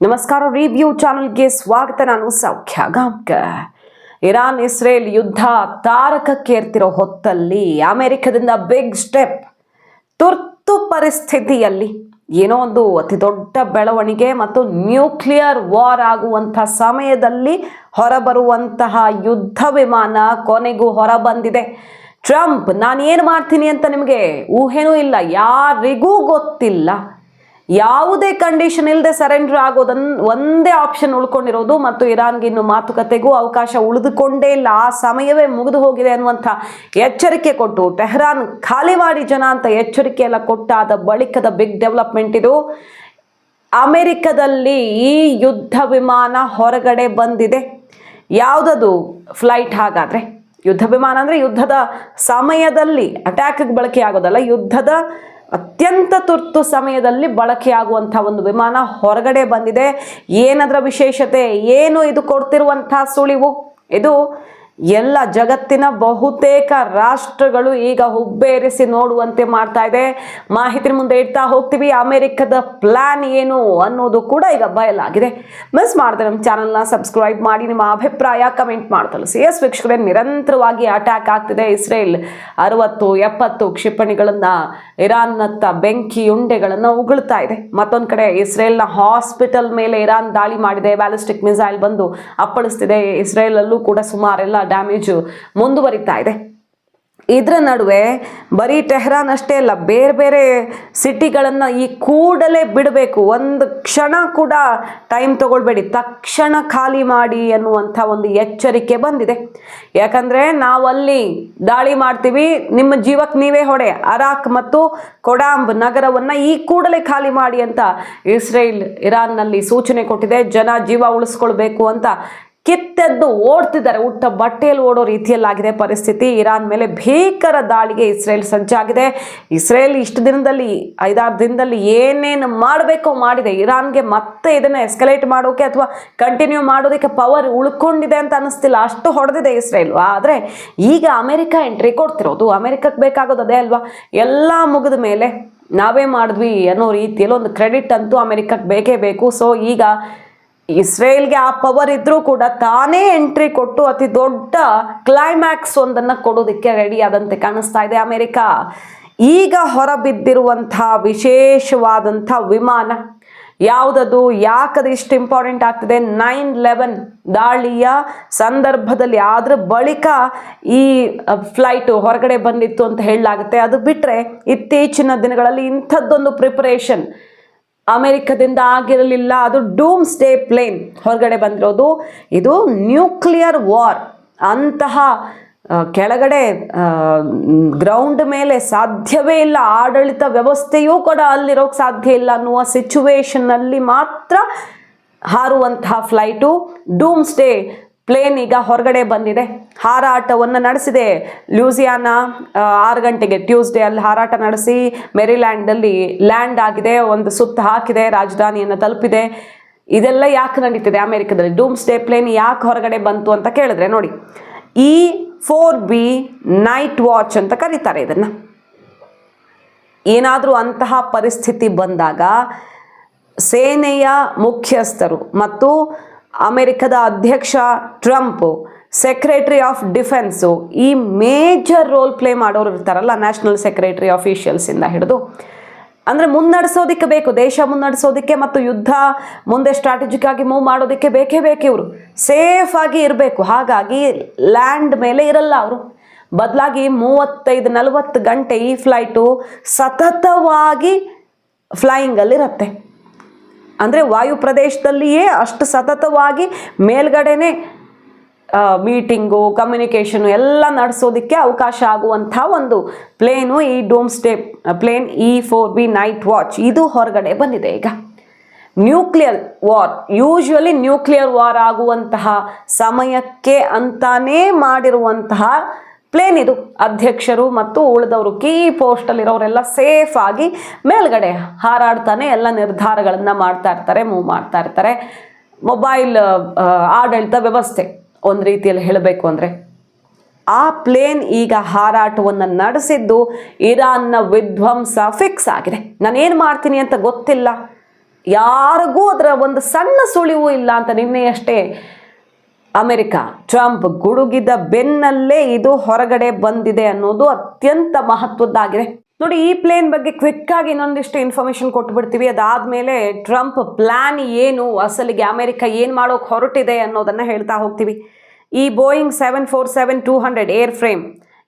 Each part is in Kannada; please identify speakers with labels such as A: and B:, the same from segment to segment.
A: ನಮಸ್ಕಾರ ರಿವ್ಯೂ ಚಾನಲ್ಗೆ ಸ್ವಾಗತ. ನಾನು ಸೌಖ್ಯ ಗಾಂವ್ಕರ್ ಇರಾನ್ ಇಸ್ರೇಲ್ ಯುದ್ಧ ತಾರಕಕ್ಕೇರ್ತಿರೋ ಹೊತ್ತಲ್ಲಿ ಅಮೆರಿಕದಿಂದ ಬಿಗ್ ಸ್ಟೆಪ್. ತುರ್ತು ಪರಿಸ್ಥಿತಿಯಲ್ಲಿ ಏನೋ ಒಂದು ಅತಿ ದೊಡ್ಡ ಬೆಳವಣಿಗೆ ಮತ್ತು ನ್ಯೂಕ್ಲಿಯರ್ ವಾರ್ ಆಗುವಂಥ ಸಮಯದಲ್ಲಿ ಹೊರಬರುವಂತಹ ಯುದ್ಧ ವಿಮಾನ ಕೊನೆಗೂ ಹೊರಬಂದಿದೆ. ಟ್ರಂಪ್ ನಾನು ಏನು ಮಾಡ್ತೀನಿ ಅಂತ ನಿಮಗೆ ಊಹೆನೂ ಇಲ್ಲ, ಯಾರಿಗೂ ಗೊತ್ತಿಲ್ಲ. ಯಾವುದೇ ಕಂಡೀಷನ್ ಇಲ್ಲದೆ ಸರೆಂಡರ್ ಆಗೋದನ್ ಒಂದೇ ಆಪ್ಷನ್ ಉಳ್ಕೊಂಡಿರೋದು ಮತ್ತು ಇರಾನ್ಗೆ ಇನ್ನು ಮಾತುಕತೆಗೂ ಅವಕಾಶ ಉಳಿದುಕೊಂಡೇ ಇಲ್ಲ. ಆ ಸಮಯವೇ ಮುಗಿದು ಹೋಗಿದೆ ಅನ್ನುವಂಥ ಎಚ್ಚರಿಕೆ ಕೊಟ್ಟು ಟೆಹರಾನ್ ಖಾಲಿ ಮಾಡಿ ಜನ ಅಂತ ಎಚ್ಚರಿಕೆ ಎಲ್ಲ ಕೊಟ್ಟಾದ ಬಳಿಕದ ಬಿಗ್ ಡೆವಲಪ್ಮೆಂಟ್ ಇದು. ಅಮೆರಿಕದಲ್ಲಿ ಈ ಯುದ್ಧ ವಿಮಾನ ಹೊರಗಡೆ ಬಂದಿದೆ. ಯಾವುದದು? ಫ್ಲೈಟ್ ಹಾಗಾದರೆ. ಯುದ್ಧ ವಿಮಾನ ಅಂದರೆ ಯುದ್ಧದ ಸಮಯದಲ್ಲಿ ಅಟ್ಯಾಕ್ಗೆ ಬಳಕೆ ಆಗೋದಲ್ಲ ಯುದ್ಧದ ಅತ್ಯಂತ ತುರ್ತು ಸಮಯದಲ್ಲಿ ಬಳಕೆಯಾಗುವಂಥ ಒಂದು ವಿಮಾನ ಹೊರಗಡೆ ಬಂದಿದೆ. ಏನದರ ವಿಶೇಷತೆ? ಏನು ಇದು ಕೊಡ್ತಿರುವಂಥ ಸುಳಿವು? ಇದು ಎಲ್ಲ ಜಗತ್ತಿನ ಬಹುತೇಕ ರಾಷ್ಟ್ರಗಳು ಈಗ ಹುಬ್ಬೇರಿಸಿ ನೋಡುವಂತೆ ಮಾಡ್ತಾ ಇದೆ. ಮಾಹಿತಿ ಮುಂದೆ ಇಡ್ತಾ ಹೋಗ್ತೀವಿ. ಅಮೆರಿಕದ ಪ್ಲಾನ್ ಏನು ಅನ್ನೋದು ಕೂಡ ಈಗ ಬಯಲಾಗಿದೆ. ಮಿಸ್ ಮಾಡಿದ್ರೆ ನಮ್ಮ ಚಾನಲ್ನ ಸಬ್ಸ್ಕ್ರೈಬ್ ಮಾಡಿ, ನಿಮ್ಮ ಅಭಿಪ್ರಾಯ ಕಮೆಂಟ್ ಮಾಡಿ ಸಿ ಎಸ್ ವೀಕ್ಷಕರೇ, ನಿರಂತರವಾಗಿ ಅಟ್ಯಾಕ್ ಆಗ್ತಿದೆ. ಇಸ್ರೇಲ್ ಅರವತ್ತು, ಎಪ್ಪತ್ತು ಕ್ಷಿಪಣಿಗಳನ್ನು ಇರಾನ್ನತ್ತ ಬೆಂಕಿ ಉಂಡೆಗಳನ್ನು ಉಗುಳ್ತಾ ಇದೆ. ಮತ್ತೊಂದು ಕಡೆ ಇಸ್ರೇಲ್ನ ಹಾಸ್ಪಿಟಲ್ ಮೇಲೆ ಇರಾನ್ ದಾಳಿ ಮಾಡಿದೆ. ಬ್ಯಾಲಿಸ್ಟಿಕ್ ಮಿಸೈಲ್ ಬಂದು ಅಪ್ಪಳಿಸ್ತಿದೆ. ಇಸ್ರೇಲಲ್ಲೂ ಕೂಡ ಸುಮಾರೆಲ್ಲ ಡ್ಯಾಮೇಜು ಮುಂದುವರಿತಾ ಇದೆ. ಇದರ ನಡುವೆ ಬರೀ ಟೆಹ್ರಾನ್ ಅಷ್ಟೇ ಅಲ್ಲ, ಬೇರೆ ಬೇರೆ ಸಿಟಿಗಳನ್ನು ಈ ಕೂಡಲೇ ಬಿಡಬೇಕು. ಒಂದು ಕ್ಷಣ ಕೂಡ ಟೈಮ್ ತಗೊಳ್ಬೇಡಿ. ತಕ್ಷಣ ಖಾಲಿ ಮಾಡಿ ಅನ್ನುವಂಥ ಒಂದು ಎಚ್ಚರಿಕೆ ಬಂದಿದೆ. ಯಾಕಂದರೆ ನಾವಲ್ಲಿ ದಾಳಿ ಮಾಡ್ತೀವಿ, ನಿಮ್ಮ ಜೀವಕ್ಕೆ ನೀವೇ ಹೊಡೆ. ಅರಾಕ್ ಮತ್ತು ಕೊಡಾಂಬ್ ನಗರವನ್ನು ಈ ಕೂಡಲೇ ಖಾಲಿ ಮಾಡಿ ಅಂತ ಇಸ್ರೇಲ್, ಇರಾನ್ನಲ್ಲಿ ಸೂಚನೆ ಕೊಟ್ಟಿದೆ. ಜನ ಜೀವ ಉಳಿಸ್ಕೊಳ್ಬೇಕು ಅಂತ ಕಿತ್ತೆದ್ದು ಓಡ್ತಿದ್ದಾರೆ. ಉಟ್ಟ ಬಟ್ಟೆಯಲ್ಲಿ ಓಡೋ ರೀತಿಯಲ್ಲಾಗಿದೆ ಪರಿಸ್ಥಿತಿ. ಇರಾನ್ ಮೇಲೆ ಭೀಕರ ದಾಳಿಗೆ ಇಸ್ರೇಲ್ ಸಜ್ಜಾಗಿದೆ. ಇಸ್ರೇಲ್ ಇಷ್ಟು ದಿನದಲ್ಲಿ, ಐದಾರು ದಿನದಲ್ಲಿ ಏನೇನು ಮಾಡಬೇಕೋ ಮಾಡಿದೆ. ಇರಾನ್ಗೆ ಮತ್ತೆ ಇದನ್ನು ಎಸ್ಕಲೇಟ್ ಮಾಡೋಕೆ ಅಥವಾ ಕಂಟಿನ್ಯೂ ಮಾಡೋದಕ್ಕೆ ಪವರ್ ಉಳ್ಕೊಂಡಿದೆ ಅಂತ ಅನ್ನಿಸ್ತಿಲ್ಲ. ಅಷ್ಟು ಹೊಡೆದಿದೆ ಇಸ್ರೇಲ್. ಆದರೆ ಈಗ ಅಮೆರಿಕ ಎಂಟ್ರಿ ಕೊಡ್ತಿರೋದು. ಅಮೆರಿಕಕ್ಕೆ ಬೇಕಾಗೋದು ಅದೇ ಅಲ್ವಾ? ಎಲ್ಲ ಮುಗಿದ ಮೇಲೆ ನಾವೇ ಮಾಡಿದ್ವಿ ಅನ್ನೋ ರೀತಿಯಲ್ಲಿ ಒಂದು ಕ್ರೆಡಿಟ್ ಅಂತೂ ಅಮೆರಿಕಕ್ಕೆ ಬೇಕೇ ಬೇಕು. ಸೊ ಈಗ ಇಸ್ರೇಲ್ಗೆ ಆ ಪವರ್ ಇದ್ರೂ ಕೂಡ ತಾನೇ ಎಂಟ್ರಿ ಕೊಟ್ಟು ಅತಿ ದೊಡ್ಡ ಕ್ಲೈಮ್ಯಾಕ್ಸ್ ಒಂದನ್ನು ಕೊಡೋದಕ್ಕೆ ರೆಡಿ ಆದಂತೆ ಕಾಣಿಸ್ತಾ ಇದೆ ಅಮೆರಿಕ. ಈಗ ಹೊರಬಿದ್ದಿರುವಂತಹ ವಿಶೇಷವಾದಂಥ ವಿಮಾನ ಯಾವುದದು, ಯಾಕದು ಇಷ್ಟು ಇಂಪಾರ್ಟೆಂಟ್ ಆಗ್ತದೆ? ನೈನ್ ಲೆವೆನ್ ದಾಳಿಯ ಸಂದರ್ಭದಲ್ಲಿ ಆದ್ರ ಬಳಿಕ ಈ ಫ್ಲೈಟು ಹೊರಗಡೆ ಬಂದಿತ್ತು ಅಂತ ಹೇಳಲಾಗುತ್ತೆ. ಅದು ಬಿಟ್ಟರೆ ಇತ್ತೀಚಿನ ದಿನಗಳಲ್ಲಿ ಇಂಥದ್ದೊಂದು ಪ್ರಿಪರೇಷನ್ ಅಮೆರಿಕದಿಂದ ಆಗಿರಲಿಲ್ಲ. ಅದು ಡೂಮ್ ಸ್ಟೇ ಪ್ಲೇನ್ ಹೊರಗಡೆ ಬಂದಿರೋದು. ಇದು ನ್ಯೂಕ್ಲಿಯರ್ ವಾರ್. ಅಂತಹ ಕೆಳಗಡೆ ಗ್ರೌಂಡ್ ಮೇಲೆ ಸಾಧ್ಯವೇ ಇಲ್ಲ. ಆಡಳಿತ ವ್ಯವಸ್ಥೆಯೂ ಕೂಡ ಅಲ್ಲಿರೋಕ್ಕೆ ಸಾಧ್ಯ ಇಲ್ಲ ಅನ್ನುವ ಸಿಚುವೇಶನ್ನಲ್ಲಿ ಮಾತ್ರ ಹಾರುವಂತಹ ಫ್ಲೈಟು ಡೂಮ್ ಸ್ಟೇ ಪ್ಲೇನ್ ಈಗ ಹೊರಗಡೆ ಬಂದಿದೆ. ಹಾರಾಟವನ್ನು ನಡೆಸಿದೆ. ಲ್ಯೂಸಿಯಾನ ಆರು ಗಂಟೆಗೆ ಟ್ಯೂಸ್ಡೇ ಅಲ್ಲಿ ಹಾರಾಟ ನಡೆಸಿ ಮೆರಿಲ್ಯಾಂಡಲ್ಲಿ ಲ್ಯಾಂಡ್ ಆಗಿದೆ. ಒಂದು ಸುತ್ತ ಹಾಕಿದೆ, ರಾಜಧಾನಿಯನ್ನು ತಲುಪಿದೆ. ಇದೆಲ್ಲ ಯಾಕೆ ನಡೀತಿದೆ ಅಮೆರಿಕದಲ್ಲಿ? ಡೂಮ್ಸ್ ಡೇ ಪ್ಲೇನ್ ಯಾಕೆ ಹೊರಗಡೆ ಬಂತು ಅಂತ ಕೇಳಿದ್ರೆ ನೋಡಿ, ಈ ಫೋರ್ ಬಿ ನೈಟ್ ವಾಚ್ ಅಂತ ಕರೀತಾರೆ ಇದನ್ನು. ಏನಾದರೂ ಅಂತಹ ಪರಿಸ್ಥಿತಿ ಬಂದಾಗ ಸೇನೆಯ ಮುಖ್ಯಸ್ಥರು ಮತ್ತು ಅಮೆರಿಕದ ಅಧ್ಯಕ್ಷ ಟ್ರಂಪ್, ಸೆಕ್ರೆಟರಿ ಆಫ್ ಡಿಫೆನ್ಸು ಈ ಮೇಜರ್ ರೋಲ್ ಪ್ಲೇ ಮಾಡೋರು ಇರ್ತಾರಲ್ಲ, ನ್ಯಾಷನಲ್ ಸೆಕ್ರೆಟರಿ ಆಫೀಷಿಯಲ್ಸಿಂದ ಹಿಡಿದು. ಅಂದರೆ ಮುನ್ನಡೆಸೋದಕ್ಕೆ ಬೇಕು, ದೇಶ ಮುನ್ನಡೆಸೋದಕ್ಕೆ ಮತ್ತು ಯುದ್ಧ ಮುಂದೆ ಸ್ಟ್ರಾಟಜಿಕ್ ಆಗಿ ಮೂವ್ ಮಾಡೋದಕ್ಕೆ ಬೇಕೇ ಬೇಕು ಇವರು. ಸೇಫ್ ಆಗಿ ಇರಬೇಕು, ಹಾಗಾಗಿ ಲ್ಯಾಂಡ್ ಮೇಲೆ ಇರಲ್ಲ ಅವರು. ಬದಲಾಗಿ ಮೂವತ್ತೈದು, ನಲವತ್ತು ಗಂಟೆ ಈ ಫ್ಲೈಟು ಸತತವಾಗಿ ಫ್ಲೈಯಿಂಗಲ್ಲಿರುತ್ತೆ ಅಂದರೆ ವಾಯು ಪ್ರದೇಶದಲ್ಲಿಯೇ ಅಷ್ಟು ಸತತವಾಗಿ ಮೇಲ್ಗಡೆನೆ ಮೀಟಿಂಗು ಕಮ್ಯುನಿಕೇಷನು ಎಲ್ಲ ನಡೆಸೋದಕ್ಕೆ ಅವಕಾಶ ಆಗುವಂಥ ಒಂದು ಪ್ಲೇನು ಈ doomsday plane E four B night watch ಇದು ಹೊರಗಡೆ ಬಂದಿದೆ ಈಗ. Nuclear war usually nuclear war ಆಗುವಂತಹ ಸಮಯಕ್ಕೆ ಅಂತಾನೇ ಮಾಡಿರುವಂತಹ ಪ್ಲೇನ್ ಇದು. ಅಧ್ಯಕ್ಷರು ಮತ್ತು ಉಳಿದವರು ಕೀ ಪೋಸ್ಟಲ್ಲಿರೋರೆಲ್ಲ ಸೇಫ್ ಆಗಿ ಮೇಲ್ಗಡೆ ಹಾರಾಡ್ತಾನೆ ಎಲ್ಲ ನಿರ್ಧಾರಗಳನ್ನು ಮಾಡ್ತಾ ಇರ್ತಾರೆ ಮೂವ್ ಮಾಡ್ತಾ ಇರ್ತಾರೆ. ಮೊಬೈಲ್ ಆಡಳಿತ ವ್ಯವಸ್ಥೆ ಒಂದು ರೀತಿಯಲ್ಲಿ ಹೇಳಬೇಕು ಅಂದರೆ ಆ ಪ್ಲೇನ್ ಈಗ ಹಾರಾಟವನ್ನು ನಡೆಸಿದ್ದು ಇರಾನ್ನ ವಿಧ್ವಂಸ ಫಿಕ್ಸ್ ಆಗಿದೆ. ನಾನೇನು ಮಾಡ್ತೀನಿ ಅಂತ ಗೊತ್ತಿಲ್ಲ. ಯಾರಿಗೂ ಅದರ ಒಂದು ಸಣ್ಣ ಸುಳಿವು ಇಲ್ಲ ಅಂತ ನಿನ್ನೆಯಷ್ಟೇ ಅಮೆರಿಕ, ಟ್ರಂಪ್ ಗುಡುಗಿದ ಬೆನ್ನಲ್ಲೇ ಇದು ಹೊರಗಡೆ ಬಂದಿದೆ ಅನ್ನೋದು ಅತ್ಯಂತ ಮಹತ್ವದ್ದಾಗಿದೆ. ನೋಡಿ, ಈ ಪ್ಲೇನ್ ಬಗ್ಗೆ ಕ್ವಿಕ್ ಆಗಿ ಇನ್ನೊಂದಿಷ್ಟು ಇನ್ಫಾರ್ಮೇಶನ್ ಕೊಟ್ಬಿಡ್ತೀವಿ. ಅದಾದ್ಮೇಲೆ ಟ್ರಂಪ್ ಪ್ಲಾನ್ ಏನು, ಅಸಲಿಗೆ ಅಮೆರಿಕ ಏನು ಮಾಡೋಕೆ ಹೊರಟಿದೆ ಅನ್ನೋದನ್ನ ಹೇಳ್ತಾ ಹೋಗ್ತೀವಿ. ಈ Boeing seven four seven two hundred airframe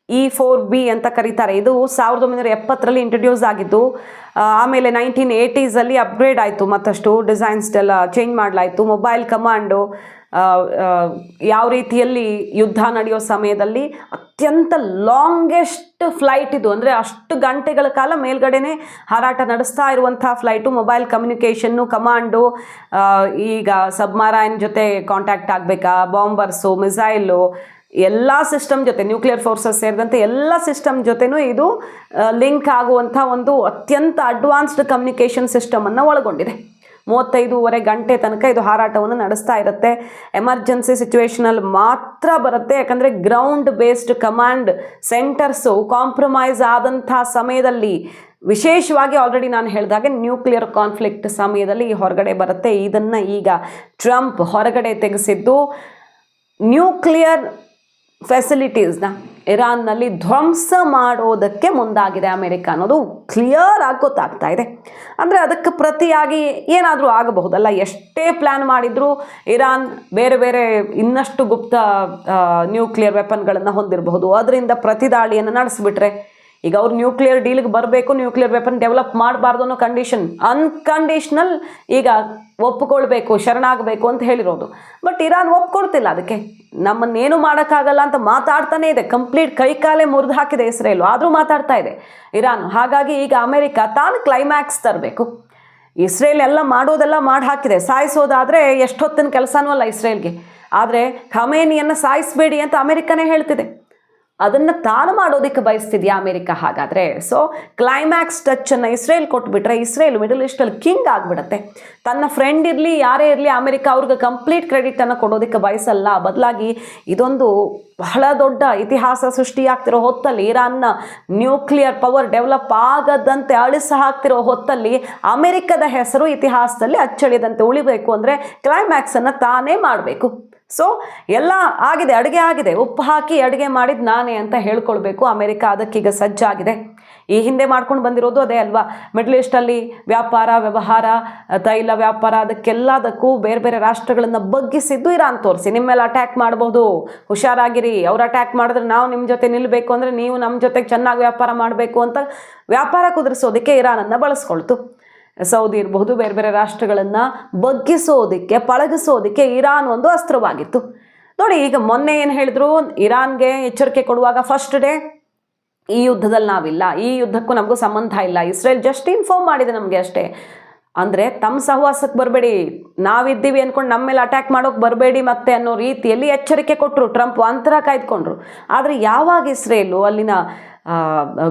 A: E four B ಅಂತ ಕರೀತಾರೆ. ಇದು ಸಾವಿರದ ಒಂಬೈನೂರ ಎಪ್ಪತ್ತರಲ್ಲಿ ಇಂಟ್ರೊಡ್ಯೂಸ್ ಆಗಿದ್ದು ಆಮೇಲೆ ನೈನ್ಟೀನ್ ಏಯ್ಟೀಸಲ್ಲಿ ಅಪ್ಗ್ರೇಡ್ ಆಯಿತು. ಮತ್ತಷ್ಟು ಡಿಸೈನ್ಸ್ ಎಲ್ಲ ಚೇಂಜ್ ಮಾಡಲಾಯಿತು. ಮೊಬೈಲ್ ಕಮಾಂಡು ಯಾವ ರೀತಿಯಲ್ಲಿ ಯುದ್ಧ ನಡೆಯೋ ಸಮಯದಲ್ಲಿ ಅತ್ಯಂತ ಲಾಂಗೆಸ್ಟ್ ಫ್ಲೈಟ್ ಇದು. ಅಂದರೆ ಅಷ್ಟು ಗಂಟೆಗಳ ಕಾಲ ಮೇಲ್ಗಡೆನೆ ಹಾರಾಟ ನಡೆಸ್ತಾ ಇರುವಂಥ ಫ್ಲೈಟು, ಮೊಬೈಲ್ ಕಮ್ಯುನಿಕೇಷನ್ನು, ಕಮಾಂಡು ಈಗ ಸಬ್ಮರೈನ್ ಜೊತೆ ಕಾಂಟ್ಯಾಕ್ಟ್ ಆಗಬೇಕಾ, ಬಾಂಬರ್ಸು, ಮಿಸೈಲು, ಎಲ್ಲ ಸಿಸ್ಟಮ್ ಜೊತೆ, ನ್ಯೂಕ್ಲಿಯರ್ ಫೋರ್ಸಸ್ ಸೇರಿದಂತೆ ಎಲ್ಲ ಸಿಸ್ಟಮ್ ಜೊತೆನೂ ಇದು ಲಿಂಕ್ ಆಗುವಂಥ ಒಂದು ಅತ್ಯಂತ ಅಡ್ವಾನ್ಸ್ಡ್ ಕಮ್ಯುನಿಕೇಷನ್ ಸಿಸ್ಟಮನ್ನು ಒಳಗೊಂಡಿದೆ. ಮೂವತ್ತೈದೂವರೆ ಗಂಟೆ ತನಕ ಇದು ಹಾರಾಟವನ್ನು ನಡೆಸ್ತಾ ಇರುತ್ತೆ. ಎಮರ್ಜೆನ್ಸಿ ಸಿಚುವೇಶನಲ್ಲಿ ಮಾತ್ರ ಬರುತ್ತೆ. ಯಾಕಂದರೆ ground based command centres compromise ಆದಂಥ ಸಮಯದಲ್ಲಿ ವಿಶೇಷವಾಗಿ ಆಲ್ರೆಡಿ ನಾನು ಹೇಳಿದಾಗೆ ನ್ಯೂಕ್ಲಿಯರ್ ಕಾನ್ಫ್ಲಿಕ್ಟ್ ಸಮಯದಲ್ಲಿ ಹೊರಗಡೆ ಬರುತ್ತೆ. ಇದನ್ನು ಈಗ ಟ್ರಂಪ್ ಹೊರಗಡೆ ತೆಗೆಸಿದ್ದು ನ್ಯೂಕ್ಲಿಯರ್ ಫೆಸಿಲಿಟೀಸ್ನ ಇರಾನ್ನಲ್ಲಿ ಧ್ವಂಸ ಮಾಡೋದಕ್ಕೆ ಮುಂದಾಗಿದೆ ಅಮೆರಿಕ ಅನ್ನೋದು ಕ್ಲಿಯರ್ ಆಗಿ ಗೊತ್ತಾಗ್ತಾ ಇದೆ. ಅಂದರೆ ಅದಕ್ಕೆ ಪ್ರತಿಯಾಗಿ ಏನಾದರೂ ಆಗಬಹುದಲ್ಲ? ಎಷ್ಟೇ ಪ್ಲ್ಯಾನ್ ಮಾಡಿದರೂ ಇರಾನ್ ಬೇರೆ ಬೇರೆ ಇನ್ನಷ್ಟು ಗುಪ್ತ ನ್ಯೂಕ್ಲಿಯರ್ ವೆಪನ್ಗಳನ್ನು ಹೊಂದಿರಬಹುದು. ಅದರಿಂದ ಪ್ರತಿದಾಳಿಯನ್ನು ನಡೆಸಿಬಿಟ್ರೆ ಈಗ ಅವ್ರು ನ್ಯೂಕ್ಲಿಯರ್ ಡೀಲ್ಗೆ ಬರಬೇಕು ನ್ಯೂಕ್ಲಿಯರ್ ವೆಪನ್ ಡೆವಲಪ್ ಮಾಡಬಾರ್ದು ಅನ್ನೋ ಕಂಡೀಷನ್ ಅನ್ಕಂಡೀಷ್ನಲ್ ಈಗ ಒಪ್ಪಿಕೊಳ್ಬೇಕು ಶರಣಾಗಬೇಕು ಅಂತ ಹೇಳಿರೋದು. ಬಟ್ ಇರಾನ್ ಒಪ್ಕೊಳ್ತಿಲ್ಲ ಅದಕ್ಕೆ. ನಮ್ಮನ್ನೇನು ಮಾಡೋಕ್ಕಾಗಲ್ಲ ಅಂತ ಮಾತಾಡ್ತಾನೆ ಇದೆ. ಕಂಪ್ಲೀಟ್ ಕೈಕಾಲೆ ಮುರಿದು ಹಾಕಿದೆ ಇಸ್ರೇಲು. ಆದರೂ ಮಾತಾಡ್ತಾ ಇದೆ ಇರಾನ್. ಹಾಗಾಗಿ ಈಗ ಅಮೆರಿಕ ತಾನು ಕ್ಲೈಮ್ಯಾಕ್ಸ್ ತರಬೇಕು. ಇಸ್ರೇಲ್ ಎಲ್ಲ ಮಾಡೋದೆಲ್ಲ ಮಾಡಿ ಹಾಕಿದೆ. ಸಾಯಿಸೋದಾದರೆ ಎಷ್ಟೊತ್ತಿನ ಕೆಲಸನೂ ಅಲ್ಲ ಇಸ್ರೇಲ್ಗೆ. ಆದರೆ ಖಮೇನಿಯನ್ನು ಸಾಯಿಸಬೇಡಿ ಅಂತ ಅಮೆರಿಕನೇ ಹೇಳ್ತಿದೆ. ಅದನ್ನು ತಾನು ಮಾಡೋದಕ್ಕೆ ಬಯಸ್ತಿದ್ಯಾ ಅಮೆರಿಕ? ಹಾಗಾದರೆ ಸೊ ಕ್ಲೈಮ್ಯಾಕ್ಸ್ ಟಚ್ಚನ್ನು ಇಸ್ರೇಲ್ ಕೊಟ್ಬಿಟ್ರೆ ಇಸ್ರೇಲ್ ಮಿಡಲ್ ಈಸ್ಟಲ್ಲಿ ಕಿಂಗ್ ಆಗಿಬಿಡತ್ತೆ. ತನ್ನ ಫ್ರೆಂಡ್ ಇರಲಿ, ಯಾರೇ ಇರಲಿ, ಅಮೆರಿಕ ಅವ್ರಿಗೆ ಕಂಪ್ಲೀಟ್ ಕ್ರೆಡಿಟನ್ನು ಕೊಡೋದಕ್ಕೆ ಬಯಸಲ್ಲ. ಬದಲಾಗಿ ಇದೊಂದು ಬಹಳ ದೊಡ್ಡ ಇತಿಹಾಸ ಸೃಷ್ಟಿಯಾಗ್ತಿರೋ ಹೊತ್ತಲ್ಲಿ ಇರಾನ್ನ ನ್ಯೂಕ್ಲಿಯರ್ ಪವರ್ ಡೆವಲಪ್ ಆಗದಂತೆ ಅಳಿಸ ಹಾಕ್ತಿರೋ ಹೊತ್ತಲ್ಲಿ ಅಮೆರಿಕದ ಹೆಸರು ಇತಿಹಾಸದಲ್ಲಿ ಅಚ್ಚಳಿದಂತೆ ಉಳಿಬೇಕು ಅಂದರೆ ಕ್ಲೈಮ್ಯಾಕ್ಸನ್ನು ತಾನೇ ಮಾಡಬೇಕು. ಸೊ ಎಲ್ಲ ಆಗಿದೆ, ಅಡುಗೆ ಆಗಿದೆ. ಉಪ್ಪು ಹಾಕಿ ಅಡುಗೆ ಮಾಡಿದ್ದು ನಾನೇ ಅಂತ ಹೇಳ್ಕೊಳ್ಬೇಕು. ಅಮೆರಿಕ ಅದಕ್ಕೀಗ ಸಜ್ಜಾಗಿದೆ. ಈ ಹಿಂದೆ ಮಾಡ್ಕೊಂಡು ಬಂದಿರೋದು ಅದೇ ಅಲ್ವಾ? ಮಿಡ್ಲ್ ಈಸ್ಟಲ್ಲಿ ವ್ಯಾಪಾರ, ವ್ಯವಹಾರ, ತೈಲ ವ್ಯಾಪಾರ, ಅದಕ್ಕೆಲ್ಲದಕ್ಕೂ ಬೇರೆ ಬೇರೆ ರಾಷ್ಟ್ರಗಳನ್ನು ಬಗ್ಗಿಸಿದ್ದು ಇರಾನ್ ತೋರಿಸಿ. ನಿಮ್ಮೆಲ್ಲ ಅಟ್ಯಾಕ್ ಮಾಡ್ಬೋದು. ಹುಷಾರಾಗಿರಿ. ಅವ್ರು ಅಟ್ಯಾಕ್ ಮಾಡಿದ್ರೆ ನಾವು ನಿಮ್ಮ ಜೊತೆ ನಿಲ್ಲಬೇಕು ಅಂದರೆ ನೀವು ನಮ್ಮ ಜೊತೆಗೆ ಚೆನ್ನಾಗಿ ವ್ಯಾಪಾರ ಮಾಡಬೇಕು ಅಂತ ವ್ಯಾಪಾರ ಕುದುರಿಸೋದಕ್ಕೆ ಇರಾನನ್ನು ಬಳಸ್ಕೊಳ್ತು. ಸೌದಿ ಇರಬಹುದು, ಬೇರೆ ಬೇರೆ ರಾಷ್ಟ್ರಗಳನ್ನು ಬಗ್ಗಿಸೋದಕ್ಕೆ, ಪಳಗಿಸೋದಕ್ಕೆ ಇರಾನ್ ಒಂದು ಅಸ್ತ್ರವಾಗಿತ್ತು. ನೋಡಿ, ಈಗ ಮೊನ್ನೆ ಏನು ಹೇಳಿದ್ರು? ಇರಾನ್ಗೆ ಎಚ್ಚರಿಕೆ ಕೊಡುವಾಗ ಫಸ್ಟ್ ಡೇ ಈ ಯುದ್ಧದಲ್ಲಿ ನಾವಿಲ್ಲ. ಈ ಯುದ್ಧಕ್ಕೂ ನಮಗೂ ಸಂಬಂಧ ಇಲ್ಲ. ಇಸ್ರೇಲ್ ಜಸ್ಟ್ ಇನ್ಫಾರ್ಮ್ ಮಾಡಿದೆ ನಮಗೆ ಅಷ್ಟೇ. ಅಂದರೆ ತಮ್ಮ ಸಹವಾಸಕ್ಕೆ ಬರಬೇಡಿ. ನಾವಿದ್ದೀವಿ ಅಂದ್ಕೊಂಡು ನಮ್ಮ ಮೇಲೆ ಅಟ್ಯಾಕ್ ಮಾಡೋಕೆ ಬರಬೇಡಿ ಮತ್ತೆ ಅನ್ನೋ ರೀತಿಯಲ್ಲಿ ಎಚ್ಚರಿಕೆ ಕೊಟ್ಟರು ಟ್ರಂಪ್ ಅಂತರ ಕಾಯ್ದುಕೊಂಡ್ರು. ಆದರೆ ಯಾವಾಗ ಇಸ್ರೇಲು ಅಲ್ಲಿನ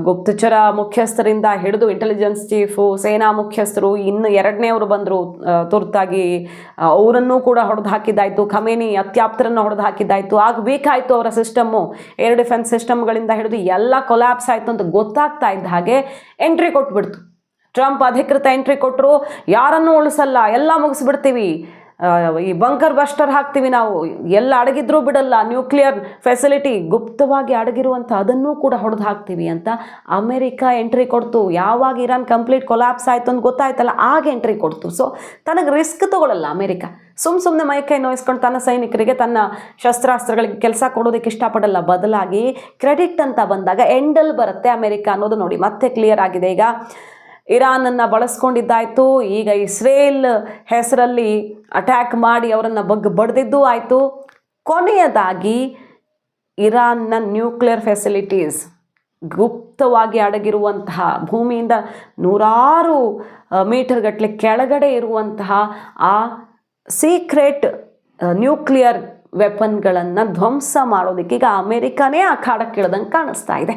A: ಗುಪ್ತಚರ ಮುಖ್ಯಸ್ಥರಿಂದ ಹಿಡಿದು ಇಂಟೆಲಿಜೆನ್ಸ್ ಚೀಫು ಸೇನಾ ಮುಖ್ಯಸ್ಥರು, ಇನ್ನು ಎರಡನೇವರು ಬಂದರು ತುರ್ತಾಗಿ ಅವರನ್ನು ಕೂಡ ಹೊಡೆದು ಹಾಕಿದ್ದಾಯಿತು. ಖಮೇನಿ ಅತ್ಯಾಪ್ತರನ್ನು ಹೊಡೆದು ಹಾಕಿದ್ದಾಯಿತು. ಆಗ ವೀಕ್ ಅವರ ಸಿಸ್ಟಮ್ಮು ಏರ್ ಡಿಫೆನ್ಸ್ ಸಿಸ್ಟಮ್ಗಳಿಂದ ಹಿಡಿದು ಎಲ್ಲ ಕೊಲ್ಯಾಪ್ಸ್ ಆಯಿತು ಅಂತ ಗೊತ್ತಾಗ್ತಾ ಇದ್ದ ಹಾಗೆ ಎಂಟ್ರಿ ಕೊಟ್ಬಿಡ್ತು. ಟ್ರಂಪ್ ಅಧಿಕೃತ ಎಂಟ್ರಿ ಕೊಟ್ಟರು ಯಾರನ್ನೂ ಉಳಿಸಲ್ಲ, ಎಲ್ಲ ಮುಗಿಸ್ಬಿಡ್ತೀವಿ. ಈ ಬಂಕರ್ ಬಸ್ಟರ್ ಹಾಕ್ತೀವಿ ನಾವು. ಎಲ್ಲ ಅಡಗಿದ್ರೂ ಬಿಡಲ್ಲ. ನ್ಯೂಕ್ಲಿಯರ್ ಫೆಸಿಲಿಟಿ ಗುಪ್ತವಾಗಿ ಅಡಗಿರುವಂಥ ಅದನ್ನೂ ಕೂಡ ಹೊಡೆದು ಹಾಕ್ತೀವಿ ಅಂತ ಅಮೆರಿಕ ಎಂಟ್ರಿ ಕೊಡ್ತು. ಯಾವಾಗ ಇರಾನ್ ಕಂಪ್ಲೀಟ್ ಕೊಲಾಪ್ಸ್ ಆಯಿತು ಅಂತ ಗೊತ್ತಾಯ್ತಲ್ಲ, ಆಗ ಎಂಟ್ರಿ ಕೊಡ್ತು. ಸೊ ತನಗೆ ರಿಸ್ಕ್ ತಗೊಳ್ಳಲ್ಲ ಅಮೆರಿಕ. ಸುಮ್ಮ ಸುಮ್ಮನೆ ಮೈಕೈ ನೋಯಿಸ್ಕೊಂಡು ತನ್ನ ಸೈನಿಕರಿಗೆ ತನ್ನ ಶಸ್ತ್ರಾಸ್ತ್ರಗಳಿಗೆ ಕೆಲಸ ಕೊಡೋದಕ್ಕೆ ಇಷ್ಟಪಡಲ್ಲ. ಬದಲಾಗಿ ಕ್ರೆಡಿಟ್ ಅಂತ ಬಂದಾಗ ಎಂಡಲ್ ಬರುತ್ತೆ ಅಮೆರಿಕ ಅನ್ನೋದು ನೋಡಿ. ಮತ್ತೆ ಕ್ಲಿಯರ್ ಆಗಿದೆ ಈಗ. ಇರಾನನ್ನು ಬಳಸ್ಕೊಂಡಿದ್ದಾಯಿತು. ಈಗ ಇಸ್ರೇಲ್ ಹೆಸರಲ್ಲಿ ಅಟ್ಯಾಕ್ ಮಾಡಿ ಅವರನ್ನು ಬಗ್ ಬಡ್ದಿದ್ದು ಆಯಿತು. ಕೊನೆಯದಾಗಿ ಇರಾನ್ನ ನ್ಯೂಕ್ಲಿಯರ್ ಫೆಸಿಲಿಟೀಸ್ ಗುಪ್ತವಾಗಿ ಅಡಗಿರುವಂತಹ ಭೂಮಿಯಿಂದ ನೂರಾರು ಮೀಟರ್ ಗಟ್ಟಲೆ ಕೆಳಗಡೆ ಇರುವಂತಹ ಆ ಸೀಕ್ರೆಟ್ ನ್ಯೂಕ್ಲಿಯರ್ ವೆಪನ್ಗಳನ್ನು ಧ್ವಂಸ ಮಾಡೋದಕ್ಕೆ ಈಗ ಅಮೇರಿಕಾನೇ ಅಖಾಡಕ್ಕಿಳ್ದಂಗೆ ಕಾಣಿಸ್ತಾ ಇದೆ.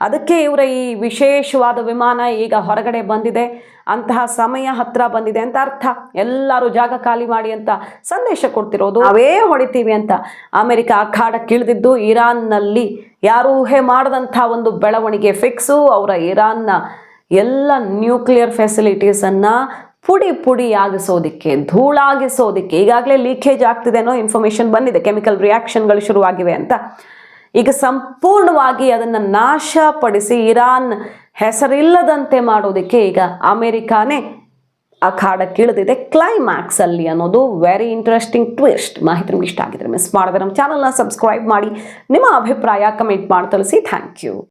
A: ಅದಕ್ಕೆ ಇವರ ಈ ವಿಶೇಷವಾದ ವಿಮಾನ ಈಗ ಹೊರಗಡೆ ಬಂದಿದೆ. ಅಂತಹ ಸಮಯ ಹತ್ರ ಬಂದಿದೆ ಅಂತ ಅರ್ಥ. ಎಲ್ಲರೂ ಜಾಗ ಖಾಲಿ ಮಾಡಿ ಅಂತ ಸಂದೇಶ ಕೊಡ್ತಿರೋದು. ನಾವೇ ಹೊಡಿತೀವಿ ಅಂತ ಅಮೆರಿಕ ಅಖಾಡಕ್ಕಿಳಿದಿದ್ದು ಇರಾನ್ನಲ್ಲಿ ಯಾರು ಊಹೆ ಮಾಡದಂಥ ಒಂದು ಬೆಳವಣಿಗೆ ಫಿಕ್ಸು. ಅವರ ಇರಾನ್ನ ಎಲ್ಲ ನ್ಯೂಕ್ಲಿಯರ್ ಫೆಸಿಲಿಟೀಸನ್ನು ಪುಡಿ ಪುಡಿಯಾಗಿಸೋದಕ್ಕೆ, ಧೂಳಾಗಿಸೋದಕ್ಕೆ, ಈಗಾಗಲೇ ಲೀಕೇಜ್ ಆಗ್ತಿದೆ ಅನ್ನೋ ಇನ್ಫಾರ್ಮೇಷನ್ ಬಂದಿದೆ. ಕೆಮಿಕಲ್ ರಿಯಾಕ್ಷನ್ಗಳು ಶುರುವಾಗಿವೆ ಅಂತ. ಈಗ ಸಂಪೂರ್ಣವಾಗಿ ಅದನ್ನು ನಾಶಪಡಿಸಿ ಇರಾನ್ ಹೆಸರಿಲ್ಲದಂತೆ ಮಾಡೋದಕ್ಕೆ ಈಗ ಅಮೆರಿಕಾನೇ ಅಖಾಡಕ್ಕಿಳಿದಿದೆ ಕ್ಲೈಮ್ಯಾಕ್ಸ್ ಅಲ್ಲಿ ಅನ್ನೋದು ವೆರಿ ಇಂಟ್ರೆಸ್ಟಿಂಗ್ ಟ್ವಿಸ್ಟ್ ಮಾಹಿತಿ ನಿಮ್ಗೆ ಇಷ್ಟ ಆಗಿದ್ರೆ ಮಿಸ್ ಮಾಡಿದ್ರೆ ನಮ್ಮ ಚಾನಲ್ನ ಸಬ್ಸ್ಕ್ರೈಬ್ ಮಾಡಿ. ನಿಮ್ಮ ಅಭಿಪ್ರಾಯ ಕಮೆಂಟ್ ಮಾಡಿ ತಿಳಿಸಿ. Thank you